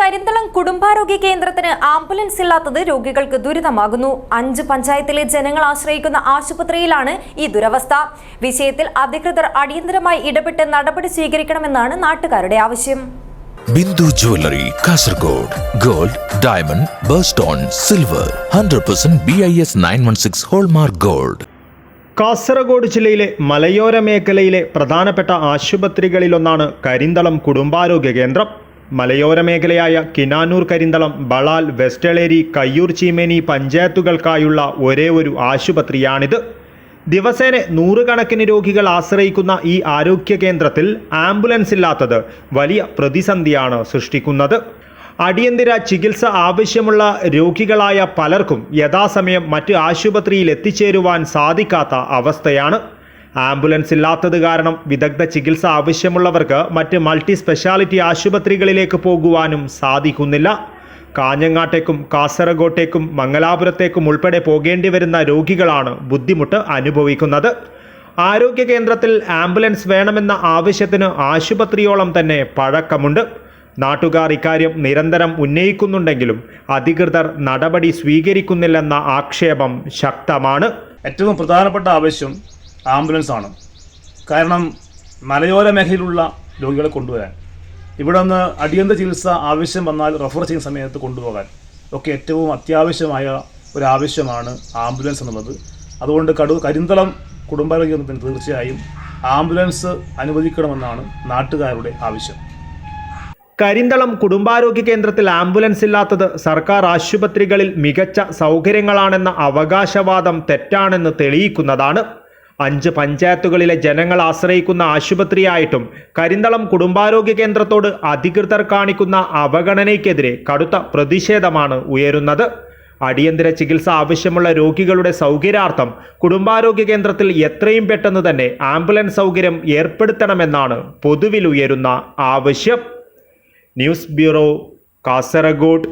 കരിന്തളം കുടുംബാരോഗ്യ കേന്ദ്രത്തിന് ആംബുലൻസ് ഇല്ലാത്തത് രോഗികൾക്ക് ദുരിതമാകുന്നു. അഞ്ച് പഞ്ചായത്തിലെ ജനങ്ങൾ ആശ്രയിക്കുന്ന ആശുപത്രിയിലാണ് ഈ ദുരവസ്ഥ. വിഷയത്തിൽ അധികൃതർ അടിയന്തരമായി ഇടപെട്ട് നടപടി സ്വീകരിക്കണമെന്നാണ് നാട്ടുകാരുടെ ആവശ്യം. Bindu jewellery Kasaragod gold diamond birthstone silver hundred percent B I S nine one six hallmark gold. Kasaragod ജില്ലയിലെ മലയോര മേഖലയിലെ പ്രധാനപ്പെട്ട ആശുപത്രികളിലൊന്നാണ് കരിന്തളം കുടുംബാരോഗ്യ കേന്ദ്രം. മലയോര മേഖലയായ കിനാനൂർ കരിന്തളം ബളാൽ വെസ്റ്റളേരി കയ്യൂർ ചീമേനി പഞ്ചായത്തുകൾക്കായുള്ള ഒരേ ഒരു ആശുപത്രിയാണിത്. ദിവസേന നൂറുകണക്കിന് രോഗികൾ ആശ്രയിക്കുന്ന ഈ ആരോഗ്യ കേന്ദ്രത്തിൽ ആംബുലൻസ് ഇല്ലാത്തത് വലിയ പ്രതിസന്ധിയാണ് സൃഷ്ടിക്കുന്നത്. അടിയന്തര ചികിത്സ ആവശ്യമുള്ള രോഗികളായ പലർക്കും യഥാസമയം മറ്റ് ആശുപത്രിയിൽ എത്തിച്ചേരുവാൻ സാധിക്കാത്ത അവസ്ഥയാണ്. ആംബുലൻസ് ഇല്ലാത്തത് കാരണം വിദഗ്ധ ചികിത്സ ആവശ്യമുള്ളവർക്ക് മറ്റ് മൾട്ടി സ്പെഷ്യാലിറ്റി ആശുപത്രികളിലേക്ക് പോകുവാനും സാധിക്കുന്നില്ല. കാഞ്ഞങ്ങാട്ടേക്കും കാസർഗോട്ടേക്കും മംഗലാപുരത്തേക്കും ഉൾപ്പെടെ പോകേണ്ടി വരുന്ന രോഗികളാണ് ബുദ്ധിമുട്ട് അനുഭവിക്കുന്നത്. ആരോഗ്യ കേന്ദ്രത്തിൽ ആംബുലൻസ് വേണമെന്ന ആവശ്യത്തിന് ആശുപത്രിയോളം തന്നെ പഴക്കമുണ്ട്. നാട്ടുകാർ ഇക്കാര്യം നിരന്തരം ഉന്നയിക്കുന്നുണ്ടെങ്കിലും അധികൃതർ നടപടി സ്വീകരിക്കുന്നില്ലെന്ന ആക്ഷേപം ശക്തമാണ്. ഏറ്റവും പ്രധാനപ്പെട്ട ആവശ്യം ആംബുലൻസ് ആണ് കാരണം മലയോര മേഖലയിലുള്ള രോഗികളെ കൊണ്ടുവരാൻ. ഇവിടെ നിന്ന് അടിയന്തര ചികിത്സ ആവശ്യം വന്നാൽ റെഫർ ചെയ്യുന്ന സമയത്ത് കൊണ്ടുപോകാൻ. ഒക്കെ ഏറ്റവും അത്യാവശ്യമായ ഒരു ആവശ്യമാണ് ആംബുലൻസ് എന്നുള്ളത്. അതുകൊണ്ട് കടു കരിന്തളം കുടുംബാരോഗ്യ തീർച്ചയായും ആംബുലൻസ് അനുവദിക്കണമെന്നാണ് നാട്ടുകാരുടെ ആവശ്യം. കരിന്തളം കുടുംബാരോഗ്യ കേന്ദ്രത്തിൽ ആംബുലൻസ് ഇല്ലാത്തത് സർക്കാർ ആശുപത്രികളിൽ മികച്ച സൗകര്യങ്ങളാണെന്ന അവകാശവാദം തെറ്റാണെന്ന് തെളിയിക്കുന്നതാണ് അഞ്ച് പഞ്ചായത്തുകളിലെ ജനങ്ങൾ ആശ്രയിക്കുന്ന ആശുപത്രിയായിട്ടും കരിന്തളം കുടുംബാരോഗ്യ കേന്ദ്രത്തോട് അധികൃതർ കാണിക്കുന്ന അവഗണനയ്ക്കെതിരെ കടുത്ത പ്രതിഷേധമാണ് ഉയരുന്നത്. അടിയന്തര ചികിത്സ ആവശ്യമുള്ള രോഗികളുടെ സൗകര്യാർത്ഥം കുടുംബാരോഗ്യ കേന്ദ്രത്തിൽ എത്രയും പെട്ടെന്ന് തന്നെ ആംബുലൻസ് സൗകര്യം ഏർപ്പെടുത്തണമെന്നാണ് പൊതുവിൽ ഉയരുന്ന ആവശ്യം. News bureau Kasaragod.